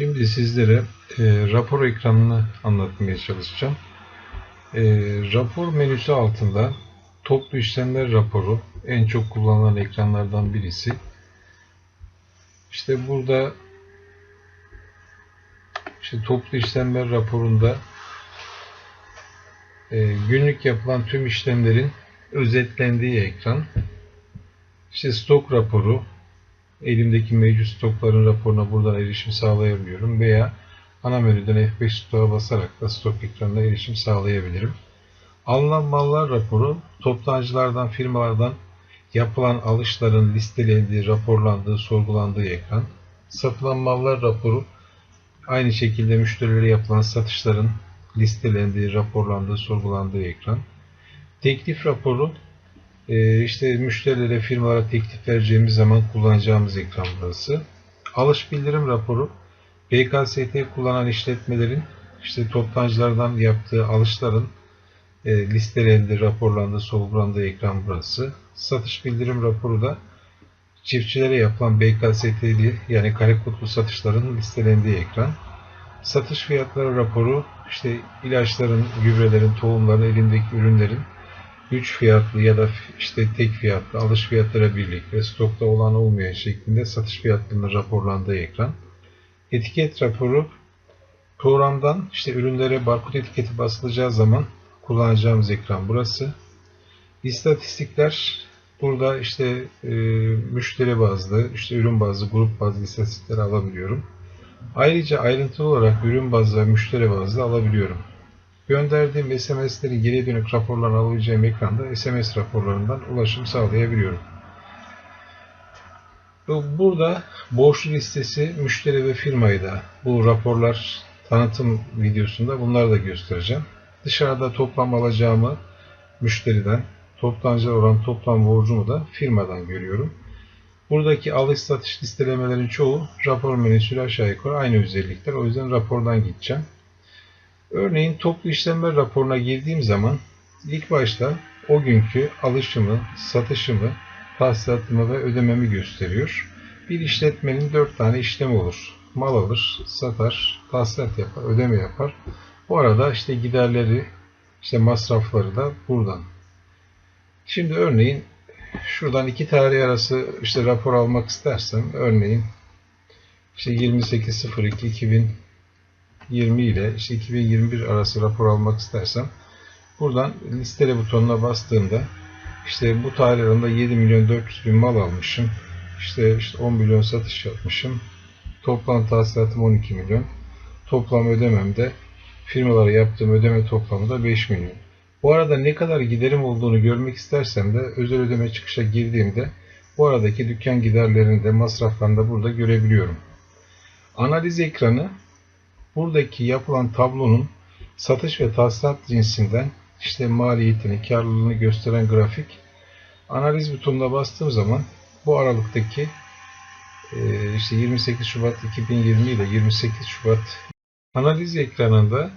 Şimdi sizlere e, rapor ekranını anlatmaya çalışacağım. E, rapor menüsü altında toplu işlemler raporu en çok kullanılan ekranlardan birisi. İşte burada işte toplu işlemler raporunda e, günlük yapılan tüm işlemlerin özetlendiği ekran. İşte stok raporu, elimdeki mevcut stokların raporuna buradan erişim sağlayabiliyorum veya ana menüden F5 stoğa basarak da stok ekranına erişim sağlayabilirim. Alınan mallar raporu toptancılardan, firmalardan yapılan alışların listelendiği, raporlandığı, sorgulandığı ekran. Satılan mallar raporu aynı şekilde müşterilere yapılan satışların listelendiği, raporlandığı, sorgulandığı ekran. Teklif raporu e, işte müşterilere, firmalara teklif vereceğimiz zaman kullanacağımız ekran burası. Alış bildirim raporu BKST kullanan işletmelerin işte toptancılardan yaptığı alışların e, listelendiği, raporlandığı, sorgulandığı ekran burası. Satış bildirim raporu da çiftçilere yapılan BKST'li yani kare kodlu satışların listelendiği ekran. Satış fiyatları raporu işte ilaçların, gübrelerin, tohumların, elindeki ürünlerin 3 fiyatlı ya da işte tek fiyatlı alış fiyatları birlikte stokta olan olmayan şeklinde satış fiyatlarının raporlandığı ekran. Etiket raporu programdan işte ürünlere barkod etiketi basılacağı zaman kullanacağımız ekran burası. İstatistikler burada işte e, müşteri bazlı, işte ürün bazlı, grup bazlı istatistikleri alabiliyorum. Ayrıca ayrıntılı olarak ürün bazlı ve müşteri bazlı alabiliyorum. Gönderdiğim SMS'leri geri dönük raporlarını alabileceğim ekranda SMS raporlarından ulaşım sağlayabiliyorum. Burada borçlu listesi, müşteri ve firmayı da bu raporlar tanıtım videosunda bunları da göstereceğim. Dışarıda toplam alacağımı müşteriden, toptancılar olan toplam borcumu da firmadan görüyorum. Buradaki alış satış listelemelerin çoğu rapor menüsüyle aşağı yukarı aynı özellikler. O yüzden rapordan gideceğim. Örneğin toplu işlemler raporuna girdiğim zaman ilk başta o günkü alışımı, satışımı, tahsilatımı ve ödememi gösteriyor. Bir işletmenin 4 tane işlemi olur. Mal alır, satar, tahsilat yapar, ödeme yapar. Bu arada işte giderleri, işte masrafları da buradan. Şimdi örneğin şuradan iki tarih arası işte rapor almak istersem örneğin işte 28.02.2020 ile işte 2021 arası rapor almak istersem buradan listele butonuna bastığımda işte bu tarih arasında 7 milyon 400 bin mal almışım. İşte, işte 10 milyon satış yapmışım. Toplam tahsilatım 12 milyon. Toplam ödemem de firmalara yaptığım ödeme toplamı da 5 milyon. Bu arada ne kadar giderim olduğunu görmek istersem de özel ödeme çıkışa girdiğimde bu aradaki dükkan giderlerini de masraflarını da burada görebiliyorum. Analiz ekranı buradaki yapılan tablonun satış ve tahsilat cinsinden işte maliyetini, karlılığını gösteren grafik. Analiz butonuna bastığım zaman bu aralıktaki işte 28 Şubat 2020 ile 28 Şubat analiz ekranında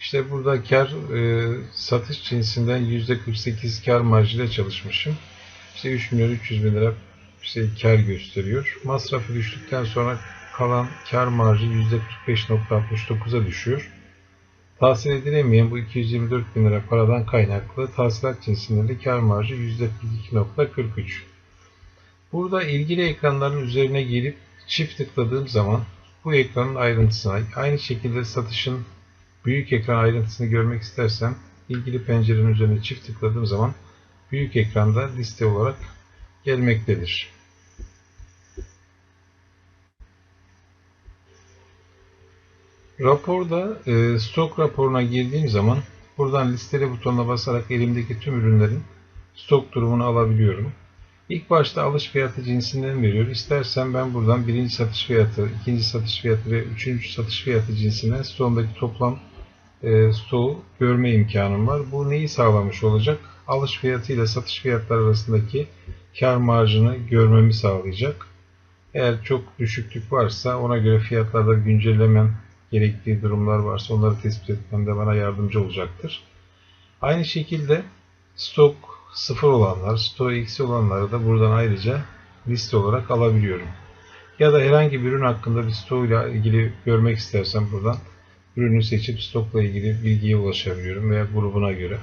işte burada kar e, satış cinsinden %48 kar marjıyla çalışmışım. İşte 3 milyon 300 bin lira işte kar gösteriyor. Masrafı düştükten sonra kalan kar marjı %45.69'a düşüyor. Tahsil edilemeyen bu 224 bin lira paradan kaynaklı tahsilat cinsinde de kar marjı %42.43. Burada ilgili ekranların üzerine gelip çift tıkladığım zaman bu ekranın ayrıntısına aynı şekilde satışın büyük ekran ayrıntısını görmek istersem ilgili pencerenin üzerine çift tıkladığım zaman büyük ekranda liste olarak gelmektedir. Raporda e, stok raporuna girdiğim zaman buradan listele butonuna basarak elimdeki tüm ürünlerin stok durumunu alabiliyorum. İlk başta alış fiyatı cinsinden veriyor. İstersen ben buradan birinci satış fiyatı, ikinci satış fiyatı ve üçüncü satış fiyatı cinsinden stokdaki toplam e, stoğu görme imkanım var. Bu neyi sağlamış olacak? Alış fiyatı ile satış fiyatları arasındaki kar marjını görmemi sağlayacak. Eğer çok düşüklük varsa ona göre fiyatlarda güncellemem gerektiği durumlar varsa onları tespit etmemde bana yardımcı olacaktır. Aynı şekilde stok sıfır olanlar, stok eksi olanları da buradan ayrıca liste olarak alabiliyorum. Ya da herhangi bir ürün hakkında bir stokla ilgili görmek istersem buradan ürünü seçip stokla ilgili bilgiye ulaşabiliyorum veya grubuna göre.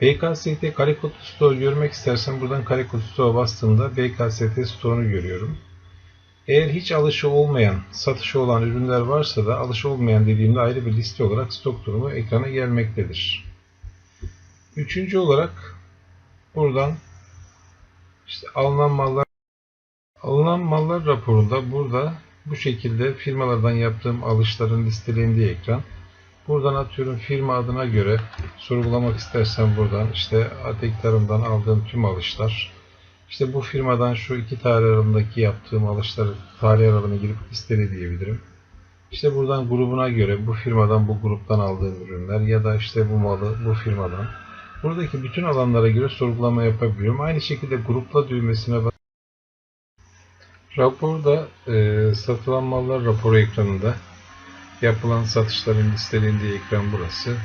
BKST kare kodlu stoğu görmek istersem buradan kare kodlu stoğa bastığımda BKST stoğunu görüyorum. Eğer hiç alışı olmayan, satışı olan ürünler varsa da alışı olmayan dediğimde ayrı bir liste olarak stok durumu ekrana gelmektedir. Üçüncü olarak buradan işte alınan mallar alınan mallar raporunda burada bu şekilde firmalardan yaptığım alışların listelendiği ekran. Buradan atıyorum firma adına göre sorgulamak istersen buradan işte Atek Tarım'dan aldığım tüm alışlar işte bu firmadan şu iki tarih aralığındaki yaptığım alışları tarih aralığına girip listele diyebilirim. İşte buradan grubuna göre bu firmadan bu gruptan aldığım ürünler ya da işte bu malı bu firmadan. Buradaki bütün alanlara göre sorgulama yapabiliyorum. Aynı şekilde grupla düğmesine bas. Raporda e, satılan mallar raporu ekranında yapılan satışların listelendiği ekran burası.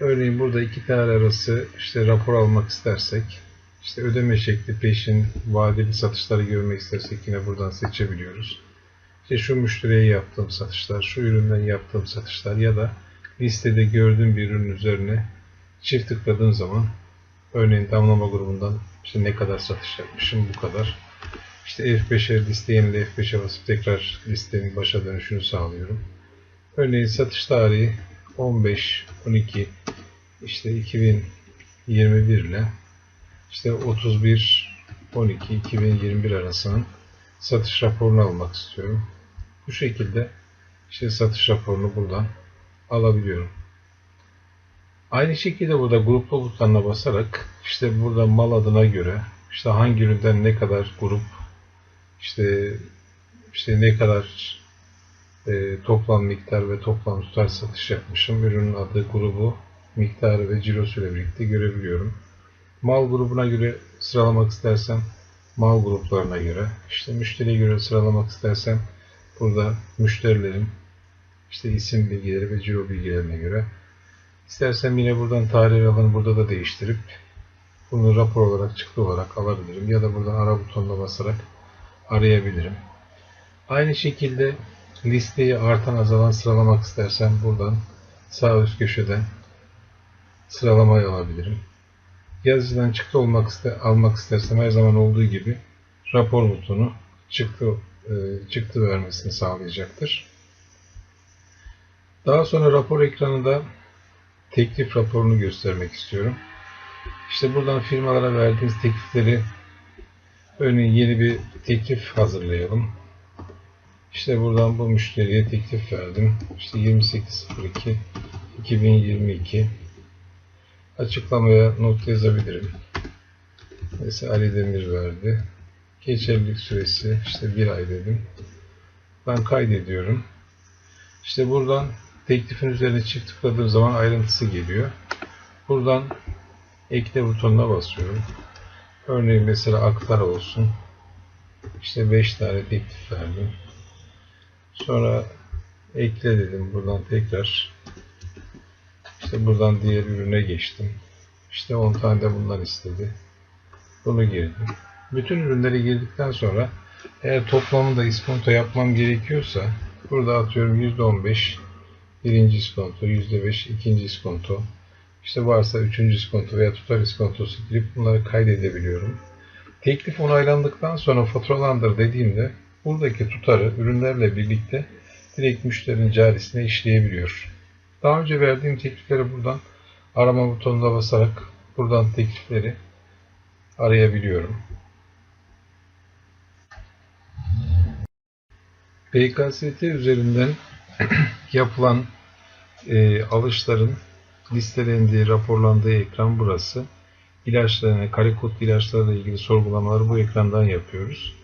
Örneğin burada iki tane arası işte rapor almak istersek işte ödeme şekli peşin vadeli satışları görmek istersek yine buradan seçebiliyoruz. İşte şu müşteriye yaptığım satışlar, şu üründen yaptığım satışlar ya da listede gördüğüm bir ürün üzerine çift tıkladığım zaman örneğin damlama grubundan işte ne kadar satış yapmışım bu kadar. İşte F5'e liste yenile F5'e basıp tekrar listenin başa dönüşünü sağlıyorum. Örneğin satış tarihi 15 12 işte 2021 ile işte 31 12 2021 arasının satış raporunu almak istiyorum. Bu şekilde işte satış raporunu buradan alabiliyorum. Aynı şekilde burada grupla butonuna basarak işte burada mal adına göre işte hangi üründen ne kadar grup işte işte ne kadar e, toplam miktar ve toplam tutar satış yapmışım. Ürünün adı, grubu, miktarı ve cirosuyla birlikte görebiliyorum. Mal grubuna göre sıralamak istersem mal gruplarına göre, işte müşteriye göre sıralamak istersem burada müşterilerin işte isim bilgileri ve ciro bilgilerine göre istersem yine buradan tarih alanı burada da değiştirip bunu rapor olarak çıktı olarak alabilirim ya da buradan ara butonuna basarak arayabilirim. Aynı şekilde listeyi artan azalan sıralamak istersem buradan sağ üst köşeden sıralamayı alabilirim. Yazıcıdan çıktı olmak iste, almak istersem her zaman olduğu gibi rapor butonu çıktı e, çıktı vermesini sağlayacaktır. Daha sonra rapor ekranında teklif raporunu göstermek istiyorum. İşte buradan firmalara verdiğiniz teklifleri örneğin yeni bir teklif hazırlayalım. İşte buradan bu müşteriye teklif verdim. İşte 28.02 2022 açıklamaya not yazabilirim. Mesela Ali Demir verdi. Geçerlilik süresi işte bir ay dedim. Ben kaydediyorum. İşte buradan teklifin üzerine çift tıkladığım zaman ayrıntısı geliyor. Buradan ekle butonuna basıyorum. Örneğin mesela aktar olsun. İşte 5 tane teklif verdim. Sonra ekle dedim buradan tekrar. İşte buradan diğer ürüne geçtim. İşte 10 tane de bundan istedi. Bunu girdim. Bütün ürünleri girdikten sonra eğer toplamında iskonto yapmam gerekiyorsa burada atıyorum %15 birinci iskonto, %5 ikinci iskonto, işte varsa üçüncü iskonto veya tutar iskontosu girip bunları kaydedebiliyorum. Teklif onaylandıktan sonra faturalandır dediğimde buradaki tutarı ürünlerle birlikte direkt müşterinin carisine işleyebiliyor. Daha önce verdiğim teklifleri buradan arama butonuna basarak buradan teklifleri arayabiliyorum. BKST üzerinden yapılan e, alışların listelendiği, raporlandığı ekran burası. İlaçlarına, kare kodlu ilaçlarla ilgili sorgulamaları bu ekrandan yapıyoruz.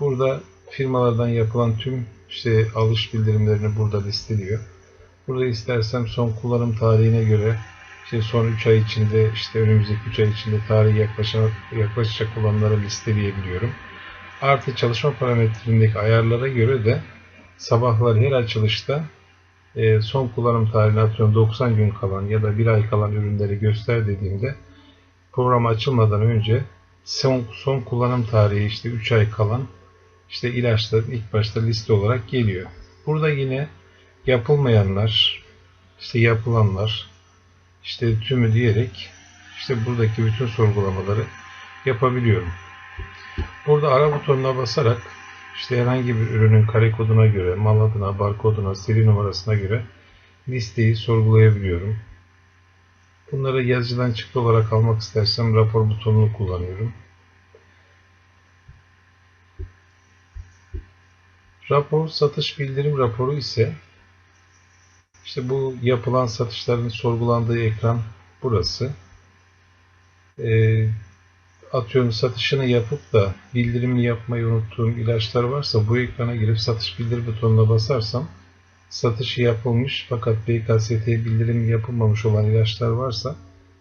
Burada firmalardan yapılan tüm işte alış bildirimlerini burada listeliyor. Burada istersem son kullanım tarihine göre işte son 3 ay içinde işte önümüzdeki 3 ay içinde tarih yaklaşacak, yaklaşacak olanları listeleyebiliyorum. Artı çalışma parametreindeki ayarlara göre de sabahları her açılışta e, son kullanım tarihine atıyorum 90 gün kalan ya da 1 ay kalan ürünleri göster dediğimde program açılmadan önce son, son kullanım tarihi işte 3 ay kalan işte ilaçların ilk başta liste olarak geliyor. Burada yine yapılmayanlar, işte yapılanlar, işte tümü diyerek işte buradaki bütün sorgulamaları yapabiliyorum. Burada ara butonuna basarak işte herhangi bir ürünün kare koduna göre, mal adına, barkoduna, seri numarasına göre listeyi sorgulayabiliyorum. Bunları yazıcıdan çıktı olarak almak istersem rapor butonunu kullanıyorum. Rapor satış bildirim raporu ise işte bu yapılan satışların sorgulandığı ekran burası. Ee, atıyorum satışını yapıp da bildirimini yapmayı unuttuğum ilaçlar varsa bu ekrana girip satış bildir butonuna basarsam satışı yapılmış fakat BKST bildirimi yapılmamış olan ilaçlar varsa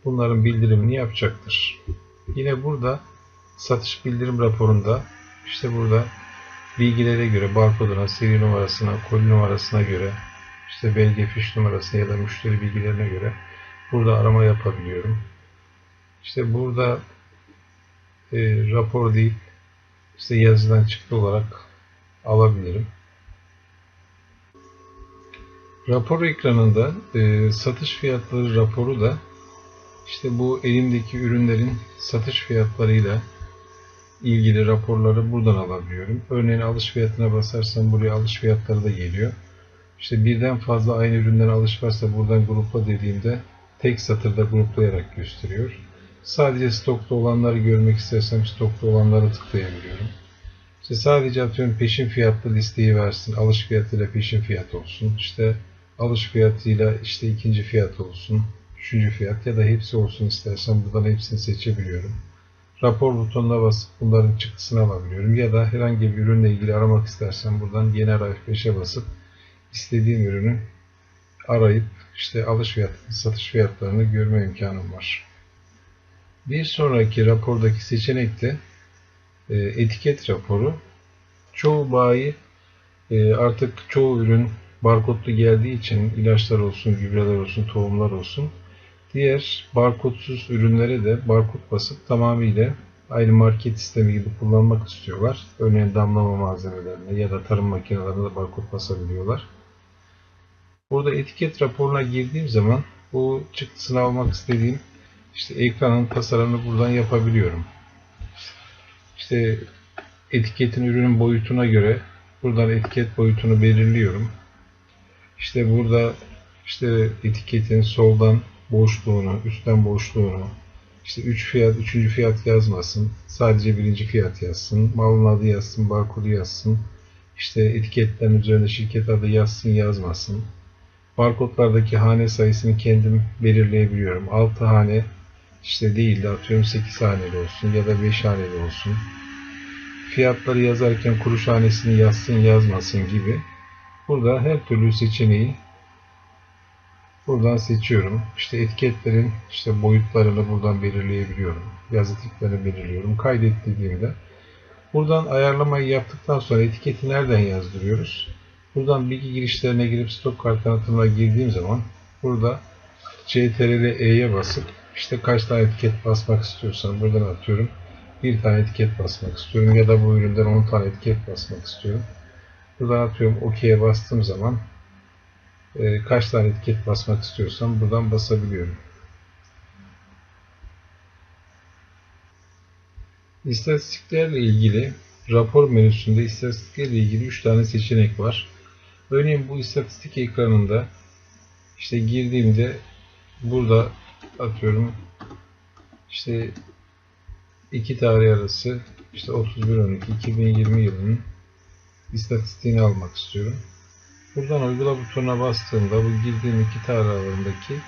bunların bildirimini yapacaktır. Yine burada satış bildirim raporunda işte burada bilgilere göre barkoduna, seri numarasına, koli numarasına göre işte belge fiş numarasına ya da müşteri bilgilerine göre burada arama yapabiliyorum. İşte burada e, rapor değil işte yazıdan çıktı olarak alabilirim. Rapor ekranında e, satış fiyatları raporu da işte bu elimdeki ürünlerin satış fiyatlarıyla ilgili raporları buradan alabiliyorum. Örneğin alış fiyatına basarsam buraya alış fiyatları da geliyor. İşte birden fazla aynı üründen alış varsa buradan grupla dediğimde tek satırda gruplayarak gösteriyor. Sadece stokta olanları görmek istersem stokta olanları tıklayabiliyorum. İşte sadece atıyorum peşin fiyatlı listeyi versin. Alış fiyatıyla peşin fiyat olsun. İşte alış fiyatıyla işte ikinci fiyat olsun. Üçüncü fiyat ya da hepsi olsun istersem buradan hepsini seçebiliyorum. Rapor butonuna basıp bunların çıktısını alabiliyorum. Ya da herhangi bir ürünle ilgili aramak istersem buradan yeni ara F5'e basıp istediğim ürünü arayıp işte alış fiyatını, satış fiyatlarını görme imkanım var. Bir sonraki rapordaki seçenek de e, etiket raporu. Çoğu bayi e, artık çoğu ürün barkodlu geldiği için ilaçlar olsun, gübreler olsun, tohumlar olsun diğer barkodsuz ürünlere de barkod basıp tamamıyla aynı market sistemi gibi kullanmak istiyorlar. Örneğin damlama malzemelerine ya da tarım makinelerine de barkod basabiliyorlar. Burada etiket raporuna girdiğim zaman bu çıktısını almak istediğim işte ekranın tasarımını buradan yapabiliyorum. İşte etiketin ürünün boyutuna göre buradan etiket boyutunu belirliyorum. İşte burada işte etiketin soldan boşluğunu, üstten boşluğunu, işte 3 fiyat, 3. fiyat yazmasın. Sadece birinci fiyat yazsın. Malın adı yazsın, barkodu yazsın. İşte etiketlerin üzerinde şirket adı yazsın, yazmasın. Barkodlardaki hane sayısını kendim belirleyebiliyorum. 6 hane işte değil de atıyorum 8 haneli olsun ya da 5 haneli olsun. Fiyatları yazarken kuruş hanesini yazsın yazmasın gibi. Burada her türlü seçeneği buradan seçiyorum. İşte etiketlerin işte boyutlarını buradan belirleyebiliyorum. Yazı tiplerini belirliyorum. Kaydet dediğimde buradan ayarlamayı yaptıktan sonra etiketi nereden yazdırıyoruz? Buradan bilgi girişlerine girip stok kart tanıtımına girdiğim zaman burada CTRL E'ye basıp işte kaç tane etiket basmak istiyorsam buradan atıyorum. Bir tane etiket basmak istiyorum ya da bu üründen 10 tane etiket basmak istiyorum. Buradan atıyorum OK'ye bastığım zaman e, kaç tane etiket basmak istiyorsam buradan basabiliyorum. İstatistiklerle ilgili rapor menüsünde istatistiklerle ilgili 3 tane seçenek var. Örneğin bu istatistik ekranında işte girdiğimde burada atıyorum işte iki tarih arası işte 31-12-2020 yılının istatistiğini almak istiyorum. Buradan uygula butonuna bastığımda bu girdiğim iki tarih aralığındaki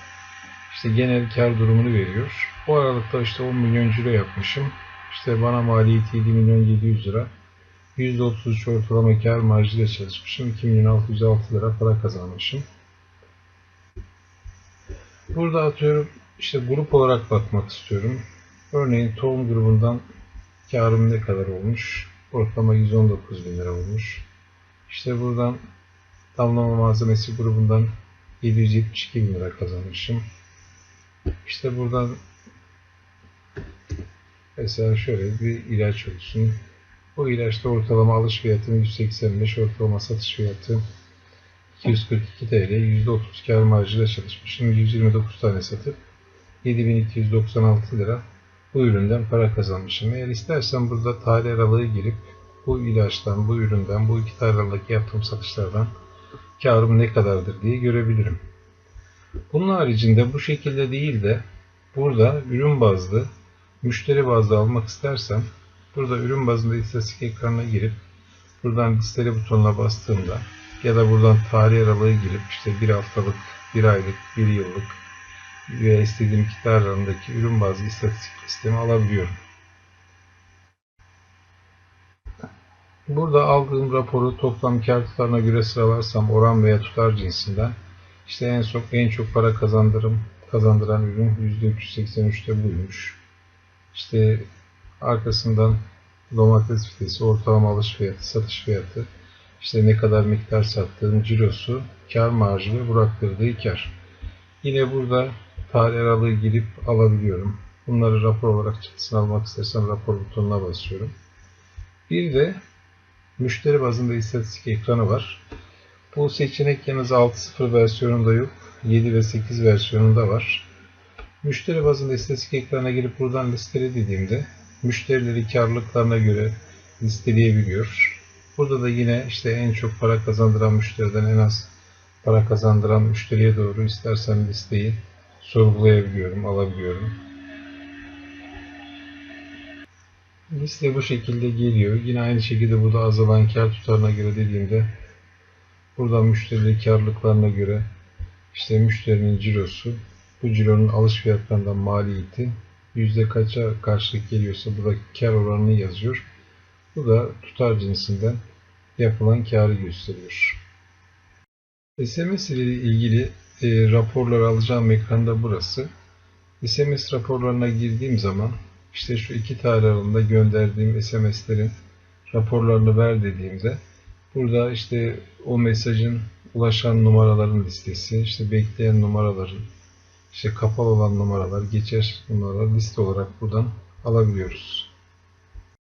işte genel kar durumunu veriyor. Bu aralıkta işte 10 milyon ciro yapmışım. İşte bana maliyeti 7 milyon 700 lira. %33 ortalama kar marjıyla çalışmışım. 2 milyon 606 lira para kazanmışım. Burada atıyorum işte grup olarak bakmak istiyorum. Örneğin tohum grubundan karım ne kadar olmuş? Ortalama 119 bin lira olmuş. İşte buradan damlama malzemesi grubundan 772 bin lira kazanmışım. İşte buradan mesela şöyle bir ilaç olsun. Bu ilaçta ortalama alış fiyatım 185, ortalama satış fiyatı 242 TL, %30 kar marjıyla çalışmışım. 129 tane satıp 7296 lira bu üründen para kazanmışım. Eğer istersen burada tarih aralığı girip bu ilaçtan, bu üründen, bu iki aralığındaki yaptığım satışlardan karım ne kadardır diye görebilirim. Bunun haricinde bu şekilde değil de burada ürün bazlı, müşteri bazlı almak istersem burada ürün bazında istatistik ekranına girip buradan listeli butonuna bastığımda ya da buradan tarih aralığı girip işte bir haftalık, bir aylık, bir yıllık veya istediğim iki tarih aralığındaki ürün bazlı istatistik listemi alabiliyorum. Burada aldığım raporu toplam kar tutarına göre sıralarsam oran veya tutar cinsinden işte en çok en çok para kazandırım kazandıran ürün %383'te buymuş. İşte arkasından domates fidesi, ortalama alış fiyatı, satış fiyatı, işte ne kadar miktar sattığım cirosu, kar marjı ve bıraktırdığı kar. Yine burada tarih aralığı girip alabiliyorum. Bunları rapor olarak çıktısını almak istersem rapor butonuna basıyorum. Bir de müşteri bazında istatistik ekranı var. Bu seçenek yalnız 6.0 versiyonunda yok. 7 ve 8 versiyonunda var. Müşteri bazında istatistik ekranına girip buradan listele dediğimde müşterileri karlılıklarına göre listeleyebiliyor. Burada da yine işte en çok para kazandıran müşteriden en az para kazandıran müşteriye doğru istersen listeyi sorgulayabiliyorum, alabiliyorum. Liste bu şekilde geliyor. Yine aynı şekilde burada azalan kar tutarına göre dediğimde buradan müşteri karlılıklarına göre işte müşterinin cirosu, bu cironun alış fiyatlarından maliyeti yüzde kaça karşılık geliyorsa burada kar oranını yazıyor. Bu da tutar cinsinden yapılan karı gösteriyor. SMS ile ilgili e, raporları alacağım ekranda burası. SMS raporlarına girdiğim zaman işte şu iki tarih aralığında gönderdiğim SMS'lerin raporlarını ver dediğimde burada işte o mesajın ulaşan numaraların listesi, işte bekleyen numaraların, işte kapalı olan numaralar, geçer numaralar liste olarak buradan alabiliyoruz.